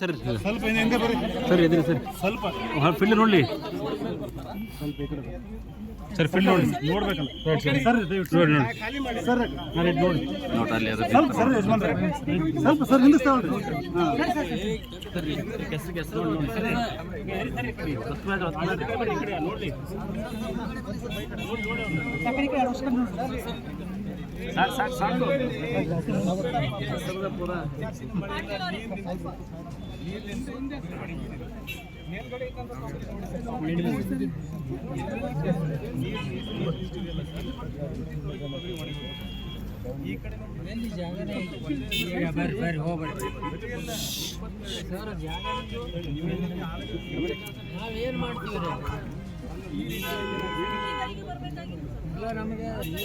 Sir ಸ್ವಲ್ಪ sir ಎದ್ರಿ sir. ಸ್ವಲ್ಪ. ಫೀಲ್ಡ್ ನೋಡ್ಲಿ ಸರ್ ಫಿಲ್ ನೋಡಿ. ನೋಡ್ಬೇಕಲ್ಲ ಸರ್ ಸರ್. ದಯವಿಟ್ಟು ನೋಡಿ ನೋಡಿ. ಸರ್ ನೋಡಿ ನೋಡಿ. ನೋಡಿ ಅಲ್ಲಿ ಅದು ಸ್ವಲ್ಪ ಸರ್ ಯಜಮಾನ್ರೆ. ಸ್ವಲ್ಪ ಸರ್ ಹಿಂದಿಸ್ತಾವಲ್ರಿ ಸರ್ ಕೆಸರು ಕೆಸರು ನೋಡಿ ನೋಡಿ ಸಾಕು ಸಾಕು ಸಾಕು ಕೆಸರದ ಪೂರ ನಾವೇನ್ ಮಾಡ್ತೀವಿ ನಮಗೆ ಅಂದ್ರೆ